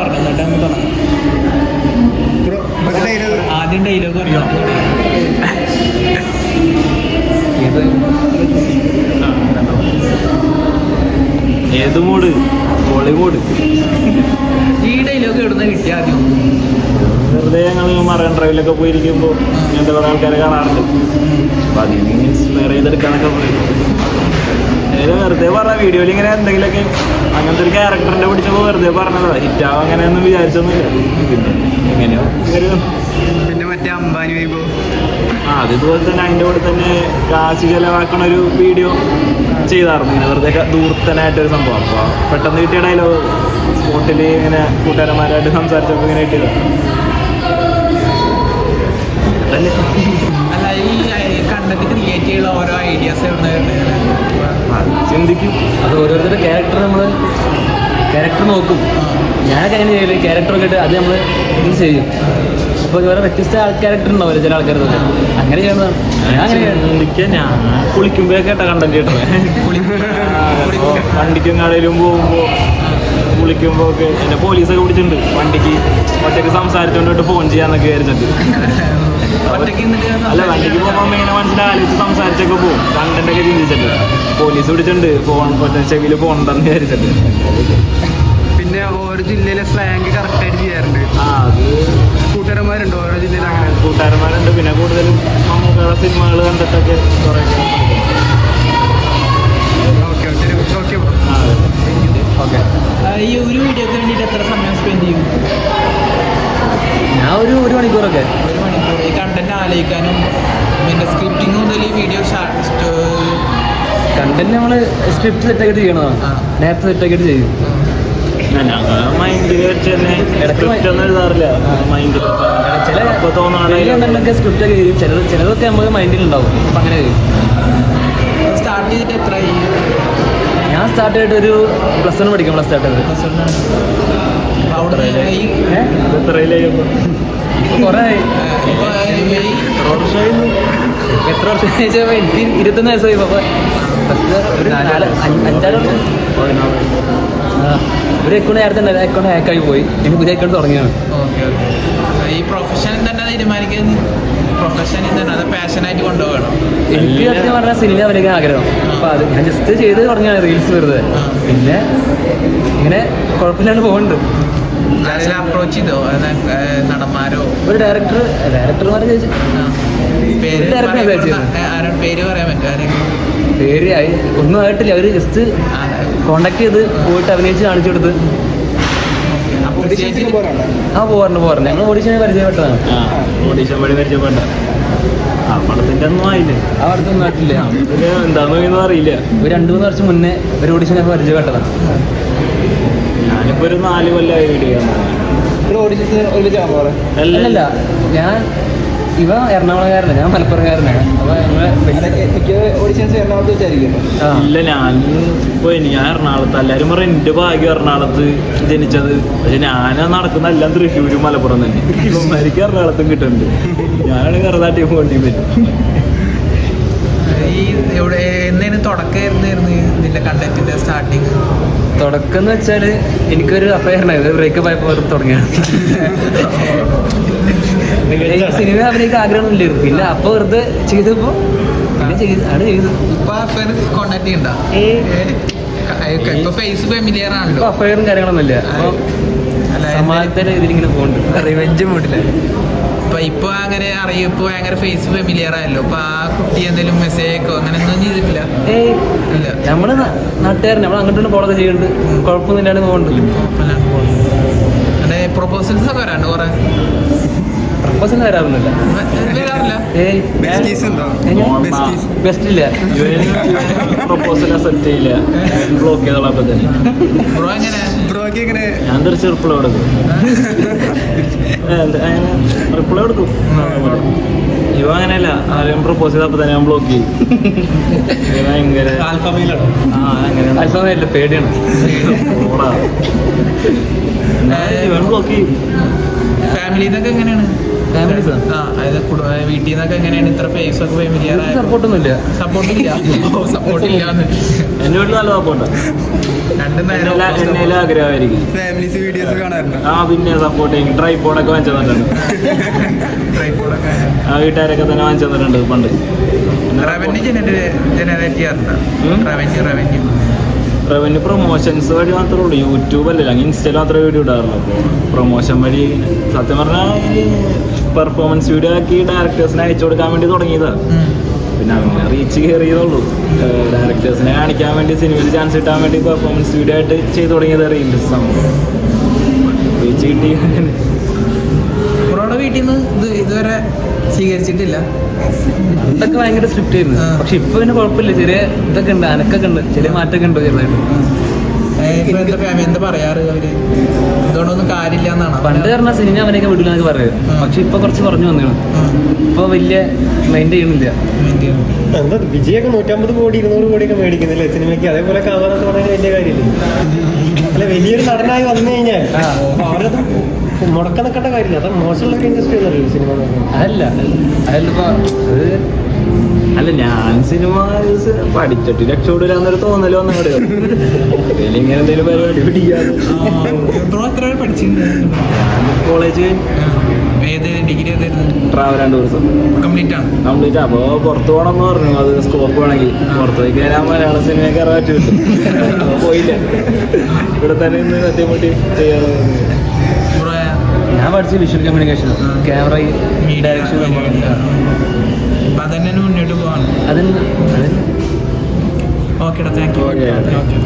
പറഞ്ഞു എന്നിട്ട് അങ്ങ് തുടങ്ങാം. ആദ്യം ഡയലോഗ് അറിയാം? ഏത്? മൂഡ് ബോളിവുഡ് ഈ ഡയലോഗ് എവിടുന്ന കിട്ടിയ ആദ്യം? വെറുതെ ഞങ്ങൾ മറൈൻ ഡ്രൈവിലൊക്കെ പോയിരിക്കുമ്പോൾ ഇങ്ങനത്തെ കുറേ ആൾക്കാരെ കാണാറുണ്ട്. അപ്പോൾ അതിൽ നിന്ന് ഇൻസ്പയർ ചെയ്തെടുക്കാനൊക്കെ പോയി ഏത് വെറുതെ പറഞ്ഞ വീഡിയോയിൽ ഇങ്ങനെ എന്തെങ്കിലുമൊക്കെ അങ്ങനത്തെ ഒരു ക്യാരക്ടറിന്റെ പിടിച്ചപ്പോൾ വെറുതെ പറഞ്ഞതാ. ഹിറ്റാവും അങ്ങനെയൊന്നും വിചാരിച്ചൊന്നുമില്ല. പിന്നെ എങ്ങനെയോ. പിന്നെ മറ്റേ അംബാനി വൈബോ ആ അതുപോലെ തന്നെ അതിന്റെ കൂടെ തന്നെ കാശ് ചെലവാക്കണ ഒരു വീഡിയോ ചെയ്തായിരുന്നു. ഇങ്ങനെ വെറുതെ ദൂർത്തനായിട്ടൊരു സംഭവം. അപ്പോൾ പെട്ടെന്ന് കിട്ടിയ ഡയലോഗ് സ്പോട്ടിൽ ഇങ്ങനെ കൂട്ടുകാരന്മാരായിട്ട് സംസാരിച്ചപ്പോൾ ഇങ്ങനെ കിട്ടിയത്. അല്ല അല്ല കണ്ടന്റ് ക്രിയേറ്റ് ചെയ്യുന്ന ഓരോ ഐഡിയാസ് ചിന്തിക്കും. അത് ഓരോരുത്തരുടെ ക്യാരക്ടർ നമ്മൾ ക്യാരക്ടർ നോക്കും. ഞാനൊക്കെ അങ്ങനെ ചെയ്യൽ ക്യാരക്ടറൊക്കെ ഇട്ട് അത് നമ്മൾ ഇത് ചെയ്യും. അപ്പോൾ വേറെ വ്യത്യസ്ത ആൾ ക്യാരക്ടർ ഉണ്ടാവില്ല ചില ആൾക്കാർ അങ്ങനെ ചെയ്യണതാണ് ഞാൻ അങ്ങനെ ചെയ്യണം. ഞാൻ കുളിക്കുമ്പോഴൊക്കെ കേട്ട കണ്ടന്റ് കിട്ടണേ വണ്ടിക്കും കടയിലും പോകുമ്പോൾ കുളിക്കുമ്പോ ഒക്കെ എന്നെ പോലീസൊക്കെ പിടിച്ചിട്ടുണ്ട് വണ്ടിക്ക് ഒറ്റയ്ക്ക് സംസാരിച്ചുകൊണ്ടിട്ട് ഫോൺ ചെയ്യാന്നൊക്കെ വിചാരിച്ചിട്ട്. അല്ല വണ്ടിക്ക് പോകുമ്പോൾ ഇങ്ങനെ ആലോചിച്ച് സംസാരിച്ചൊക്കെ പോകും. കണ്ടന്റ് ഒക്കെ ചിന്തിച്ചിട്ട്. പോലീസ് പിടിച്ചിട്ടുണ്ട്. ഫോൺ ചെവിയിൽ ഫോൺ ഉണ്ടെന്ന് വിചാരിച്ചിട്ട്. പിന്നെ ഓരോ ജില്ലയിലെ സ്ലാങ് കറക്റ്റായിട്ട് ചെയ്യാറുണ്ട്. ആ അത് കൂട്ടുകാരന്മാരുണ്ട്? ഓരോ ജില്ലയിൽ അങ്ങനെ? കൂട്ടുകാരന്മാരുണ്ട്. പിന്നെ കൂടുതലും മമ്മൂക്കയുടെ സിനിമകൾ കണ്ടിട്ടൊക്കെ കുറേ ഓക്കെ ഓക്കെ ഓക്കെ ഈ ഒരു വീഡിയോക്ക് ആലോചിക്കാനും പിന്നെ സ്ക്രിപ്റ്റിംഗ് മുതൽ ഈ വീഡിയോ കണ്ടന്റ് നമ്മൾ സ്ക്രിപ്റ്റ് സെറ്റ് ചെയ്യണതാണ് ആ. നേരത്തെ സെറ്റാക്കിയിട്ട് ചെയ്യും. സ്ക്രിപ്റ്റ് ഒക്കെ ചെയ്യും ചിലത് ചിലതൊക്കെ നമുക്ക് മൈൻഡിൽ ഉണ്ടാവും. അപ്പം അങ്ങനെ സ്റ്റാർട്ട് ചെയ്തിട്ട് എത്ര ഞാൻ സ്റ്റാർട്ട് ചെയ്തിട്ട് ഒരു പ്ലസ് വൺ പഠിക്കും പ്ലസ് സ്റ്റാർട്ട് ചെയ്തത് കുറേ. എത്ര വർഷം ചോദിച്ചപ്പോൾ എനിക്ക് ഇരുപത്തൊന്ന് വയസ്സായി അപ്പോൾ അഞ്ചാറ് വർഷം? ഒരു അക്കൗണ്ട് നേരത്തെ അക്കൗണ്ട് ഹാക്കായി പോയി. ഇനി പുതിയ അക്കൗണ്ട് തുടങ്ങിയാണ് ഓക്കെ ഓക്കെ. ഈ പ്രൊഫഷൻ തന്നെ തീരുമാനിക്കുന്നത്? പ്രൊഫഷനിൽ തന്നെ. അത് പാഷനായിട്ട് കൊണ്ടുപോകണം. എനിക്ക് സത്യം പറഞ്ഞാൽ സിനിമ വരയ്ക്കാൻ ആഗ്രഹം. അപ്പോൾ അത് ഞാൻ ജസ്റ്റ് ചെയ്ത് തുടങ്ങിയാണ് റീൽസ് വെറുതെ. പിന്നെ ഇങ്ങനെ കുഴപ്പമില്ലാണ്ട് പോകുന്നുണ്ട് അതിൽ അപ്രോച്ച് ചെയ്തോ? നടന്മാരോ? ഒരു ഡയറക്ടർ ഡയറക്ടർമാരെ. പേര് പേര് പറയാൻ പറ്റും? ആരെങ്കിലും? പേര് ആയി. ഒന്നും ആയിട്ടില്ല. അവർ ജസ്റ്റ് കോണ്ടാക്ട് ചെയ്ത് പോയിട്ട് അഭിനയിച്ച് കാണിച്ചു കൊടുത്ത്. ആ പോകാറുണ്ട് പോകാറുണ്ട് ഞങ്ങൾ ഓഡിഷനെ പരിചയപ്പെട്ടതാണ്. ഓഡീഷൻ വഴി പരിചയപ്പെട്ട. ആ ഒന്നും ആയില്ലേ? ആ അറിയില്ല. ഒരു രണ്ടു മൂന്ന് വർഷം മുന്നേ ഒരു ഓഡിഷനൊക്കെ പരിചയപ്പെട്ടതാണ്. ഒരു നാല് കൊല്ലമായി വീഡിയോ അല്ലല്ല ഞാൻ ഇവ എറണാകുളംകാരനാണ് ഞാൻ മലപ്പുറംകാരനാണ് എറണാകുളത്ത് വെച്ചായിരിക്കും. ആ. ഇല്ല ഞാൻ ഇപ്പൊ ഞാൻ എറണാകുളത്ത്. എല്ലാരും പറയും എന്റെ ഭാഗ്യം എറണാകുളത്ത് ജനിച്ചത്. പക്ഷെ ഞാൻ നടക്കുന്ന എല്ലാം തൃശ്ശൂരും മലപ്പുറം തന്നെ. ഇവന്മാർക്ക് എറണാകുളത്തും കിട്ടുന്നുണ്ട്. ഞാനാണ് കറുതാട്ടി പോകേണ്ടി വരും ഈ എവിടെ എന്നേന് തുടക്കമായിരുന്നു ഇതിന്റെ കണ്ടന്റിന്റെ സ്റ്റാർട്ടിങ് തുടക്കം എന്ന് വെച്ചാൽ എനിക്കൊരു അഫയർ ഉണ്ടായിരുന്നു ബ്രേക്കപ്പ് ആയപ്പോൾ തുടങ്ങിയാണ് സിനിമ അഭിനയിക്കാൻ ആഗ്രഹമൊന്നുമില്ലായിരുന്നു പിന്നെ അപ്പൊ വെറുതെ ചെയ്തപ്പോ പിന്നെ ചെയ്ത് ആണ് ചെയ്തത് ഇപ്പൊ കോണ്ടാക്ട് ചെയ്യണ്ട? ഇപ്പൊ ഫേസ് ഫെമിലിയർ ഇപ്പോൾ ആണല്ലോ അഫയറും കാര്യങ്ങളൊന്നുമില്ല. സമാനത്തിന്റെ ഇതിലിങ്ങനെ പോകുന്നുണ്ട് റിവെഞ്ച് മൂട്ടില്ല ഇപ്പൊ ഇപ്പൊ അങ്ങനെ അറിയും ഇപ്പൊ ഭയങ്കര ഫേസ് ഫെമിലിയർ ആയല്ലോ. അപ്പൊ ആ കുട്ടി എന്തെങ്കിലും മെസ്സേജ് അയക്കോ? അങ്ങനെ ഒന്നും ചെയ്തിട്ടില്ല. ഏയ് ഇല്ല. നമ്മൾ നാട്ടുകാരൻ നമ്മൾ അങ്ങോട്ടും ഫോളോ ചെയ്യുന്നുണ്ട് കുഴപ്പമൊന്നുമില്ലാണ്ട് പോകുന്നുണ്ട് അതെ പ്രൊപ്പോസൽസ് ഒക്കെ വരാണ്ട് കുറെ? പ്രപ്പോസൽ വരാറുന്നില്ല വരാറില്ല. ഏയ്. ബെസ്റ്റ് ഇല്ല. പ്രപ്പോസൽ അക്സെപ്റ്റ് ചെയ്യില്ല. ബ്ലോക്ക് ചെയ്തോളാം അപ്പൊ തന്നെ. ബ്രോ എങ്ങനെ? ബ്രോക്ക് എങ്ങനെ ഞാൻ തിരിച്ച് റിപ്ലൈ കൊടുക്കും റിപ്ലൈ കൊടുക്കും ഇവ അങ്ങനെയല്ല. ആരെയും പ്രപ്പോസ് ചെയ്തപ്പോ തന്നെ ഞാൻ ബ്ലോക്ക് ചെയ്യും. ഭയങ്കര അല്പമല്ല പേടിയാണ്. ഇവൻ ബ്ലോക്ക് ചെയ്യും. ഫാമിലി എങ്ങനെയാണ്? വീട്ടിൽ നിന്നൊക്കെ എങ്ങനെയാണ് ഇത്ര ഫേസ് ഒക്കെ ഫെമിലിയർ സപ്പോർട്ടൊന്നുമില്ല സപ്പോർട്ട് ഇല്ല. സപ്പോർട്ട് ഇല്ല എന്നോട് വീട്ടിൽ നല്ല സപ്പോർട്ടാ രണ്ടും നേരം എന്നേലും ആഗ്രഹമായിരിക്കും. ഫാമിലീസ് വീഡിയോസ് കാണാറുണ്ട്? ആ പിന്നെ സപ്പോർട്ട് ചെയ്യും. ട്രൈപ്പോഡൊക്കെ വാങ്ങിച്ചു തന്നിട്ടുണ്ട്. ട്രൈപോഡൊക്കെ ആ വീട്ടുകാരൊക്കെ തന്നെ വാങ്ങിച്ചു തന്നിട്ടുണ്ട് പണ്ട്. റവന്യൂ ജനറേറ്റ് ചെയ്യാറുണ്ട്? റവന്യൂ റവന്യൂ റവന്യൂ പ്രൊമോഷൻസ് വഴി മാത്രമേ ഉള്ളൂ. യൂട്യൂബ് അല്ലല്ലോ അങ്ങനെ ഇൻസ്റ്റയിൽ മാത്രമേ വീഡിയോ ഇടാറുള്ളൂ. അപ്പോൾ പ്രൊമോഷൻ വഴി സത്യം പറഞ്ഞാൽ പെർഫോമൻസ് വീഡിയോ ആക്കി ഡയറക്ടേഴ്സിനെ അയച്ചു കൊടുക്കാൻ വേണ്ടി തുടങ്ങിയതാ. പിന്നെ അങ്ങനെ റീച്ച് കയറിയതുള്ളൂ ഡയറക്ടേഴ്സിനെ കാണിക്കാൻ വേണ്ടി സിനിമയിൽ ചാൻസ് കിട്ടാൻ വേണ്ടി പെർഫോമൻസ് വീഡിയോ ആയിട്ട് ചെയ്തു തുടങ്ങിയത് റീൽസ് സംഭവം റീച്ച് കിട്ടി വീട്ടിൽ നിന്ന് ഇത് ഇതുവരെ സ്വീകരിച്ചിട്ടില്ല. ഇതൊക്കെ ഭയങ്കര സ്ട്രിക്റ്റ് ആയിരുന്നു. പക്ഷെ ഇപ്പൊ പിന്നെ കുഴപ്പമില്ല. ചെറിയ ഇതൊക്കെ ഉണ്ട് അനക്കൊക്കെ ഉണ്ട്. ചെറിയ മാറ്റമൊക്കെ ഉണ്ട് ചെറുതായിട്ട്. ഏ, ഇപ്പൊ എന്താ ഫാമിലി എന്താ പറയാറ് അവർ? എന്തുകൊണ്ടൊന്നും കാര്യമില്ല എന്നാണ് പണ്ട് പറഞ്ഞ സിനിമ അവനെയൊക്കെ വിടില്ല എന്നൊക്കെ പറയും. ആ. പക്ഷെ ഇപ്പൊ കുറച്ച് കുറഞ്ഞു വന്നു ഇപ്പൊ വലിയ മൈൻഡ് ചെയ്യണില്ല എന്താ വിജയൊക്കെ നൂറ്റമ്പത് കോടി ഇരുന്നൂറ് കോടിയൊക്കെ മേടിക്കുന്നില്ലേ സിനിമയ്ക്ക്? അതേപോലെ കാണാൻ പറഞ്ഞാൽ വലിയ കാര്യമില്ല? അല്ല വലിയൊരു നടനായി വന്നു കഴിഞ്ഞാൽ അവരത് മുടക്കം നിൽക്കേണ്ട കാര്യമില്ല. അത് മോശമുള്ള ഇൻഡസ്ട്രി ഒന്നല്ലോ സിനിമ. അതല്ല. അതല്ലപ്പോ അത് അല്ല ഞാൻ സിനിമ പഠിച്ചിട്ട് രക്ഷപ്പെടില്ലാന്നൊരു തോന്നൽ വന്ന കടയോ ഇങ്ങനെ എന്തെങ്കിലും പരിപാടി പിടിക്കാതെ കോളേജ്. ഡിഗ്രി ട്രാവൽ രണ്ട് ദിവസം കംപ്ലീറ്റ് ആണ്? കംപ്ലീറ്റ് അപ്പോൾ പുറത്ത് പോകണമെന്ന് പറഞ്ഞു. അത് സ്കോപ്പ് വേണമെങ്കിൽ. പുറത്തേക്ക് കയറാൻ മലയാള സിനിമ കയറാൻ പറ്റും. പോയില്ല. ഇവിടെ തന്നെ ഇന്ന് സത്യം ചെയ്യാതെ ബ്രോ പഠിച്ച visual communication camera camera direction അതന്നെ മുന്നോട്ട് പോവാണ് അതിന് അതിന് ഓക്കേടാ താങ്ക് യു ഓക്കെ